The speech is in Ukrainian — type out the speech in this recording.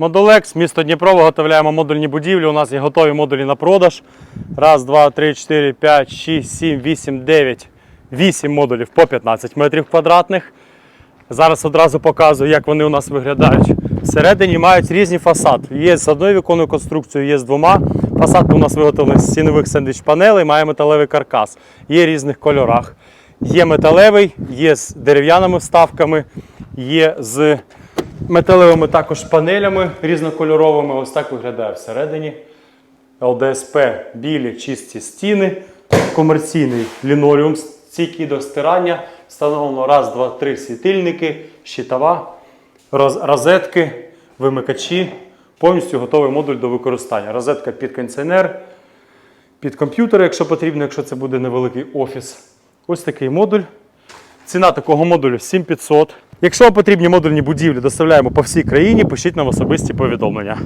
Модулекс, місто Дніпро, виготовляємо модульні будівлі. У нас є готові модулі на продаж. Раз, два, три, чотири, п'ять, шість, сім, вісім, дев'ять. Вісім модулів по 15 метрів квадратних. Зараз одразу показую, як вони у нас виглядають. Всередині мають різні фасади. Є з одною віконною конструкцією, є з двома. Фасад у нас виготовлений з стінових сендвіч-панелей, має металевий каркас. Є різних кольорах. Є металевий, є з дерев'яними вставками, є з металевими також панелями різнокольоровими. Ось так виглядає всередині. ЛДСП білі чисті стіни, комерційний лінолеум стійкий до стирання. Встановлено раз, два, три світильники, щитова, роз- розетки, вимикачі. Повністю готовий модуль до використання. Розетка під кондиціонер, під комп'ютер, якщо потрібно, якщо це буде невеликий офіс. Ось такий модуль. Ціна такого модулю 7500. Якщо вам потрібні модульні будівлі, доставляємо по всій країні, пишіть нам особисті повідомлення.